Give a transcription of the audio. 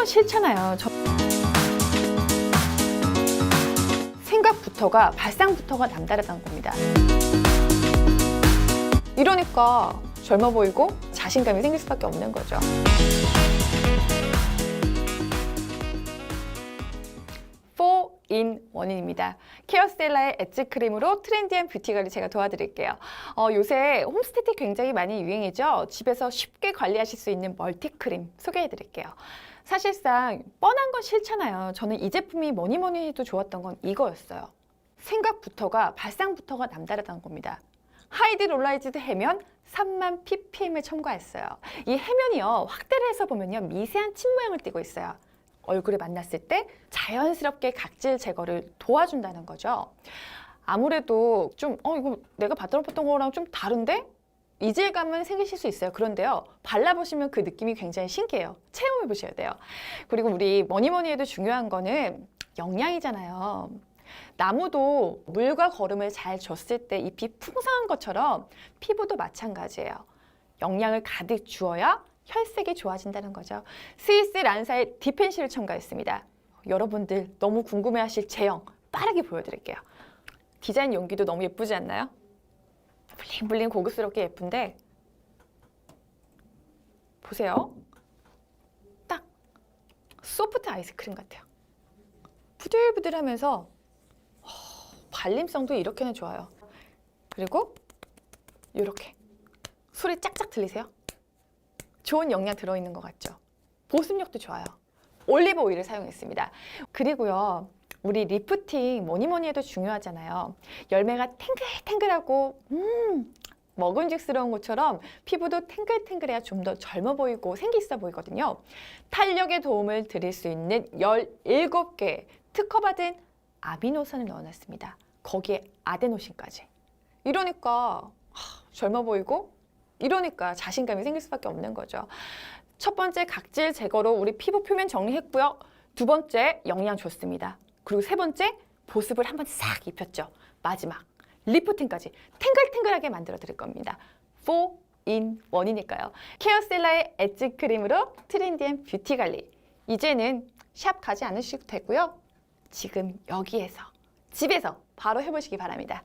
건 싫잖아요. 저- 생각부터가 발상부터가 남다르다는 겁니다. 이러니까 젊어 보이고 자신감이 생길 수밖에 없는 거죠. 인 원인입니다. 케어스텔라의 엣지 크림으로 트렌디한 뷰티 관리 제가 도와드릴게요. 어, 요새 홈스테이 굉장히 많이 유행이죠. 집에서 쉽게 관리하실 수 있는 멀티 크림 소개해드릴게요. 사실상 뻔한 건 싫잖아요. 저는 이 제품이 뭐니 뭐니 해도 좋았던 건 이거였어요. 생각부터가 발상부터가 남다르다는 겁니다. 하이드 롤라이즈드 해면 3만 ppm을 첨가했어요. 이 해면이요 확대를 해서 보면요 미세한 침 모양을 띠고 있어요. 얼굴에 만났을 때 자연스럽게 각질 제거를 도와준다는 거죠. 아무래도 좀, 어, 이거 내가 받아봤던 거랑 좀 다른데? 이질감은 생기실 수 있어요. 그런데요, 발라보시면 그 느낌이 굉장히 신기해요. 체험해 보셔야 돼요. 그리고 우리 뭐니 뭐니 해도 중요한 거는 영양이잖아요. 나무도 물과 거름을 잘 줬을 때 잎이 풍성한 것처럼 피부도 마찬가지예요. 영양을 가득 주어야 혈색이 좋아진다는 거죠. 스위스 란사의 디펜시를 첨가했습니다. 여러분들 너무 궁금해하실 제형 빠르게 보여드릴게요. 디자인 용기도 너무 예쁘지 않나요? 블링블링 고급스럽게 예쁜데 보세요. 딱 소프트 아이스크림 같아요. 부들부들하면서 어, 발림성도 이렇게는 좋아요. 그리고 이렇게 소리 짝짝 들리세요? 좋은 영양 들어있는 것 같죠? 보습력도 좋아요. 올리브 오일을 사용했습니다. 그리고요, 우리 리프팅 뭐니 뭐니 해도 중요하잖아요. 열매가 탱글탱글하고 음 먹음직스러운 것처럼 피부도 탱글탱글해야 좀 더 젊어 보이고 생기 있어 보이거든요. 탄력에 도움을 드릴 수 있는 17개 특허받은 아미노산을 넣어놨습니다. 거기에 아데노신까지. 이러니까 하, 젊어 보이고 이러니까 자신감이 생길 수밖에 없는 거죠. 첫 번째 각질 제거로 우리 피부 표면 정리했고요. 두 번째 영양 줬습니다. 그리고 세 번째 보습을 한번 싹 입혔죠. 마지막 리프팅까지 탱글탱글하게 만들어 드릴 겁니다. 4in 1이니까요. 케어셀라의 엣지 크림으로 트렌디한 뷰티 관리. 이제는 샵 가지 않으셔도 되고요. 지금 여기에서 집에서 바로 해보시기 바랍니다.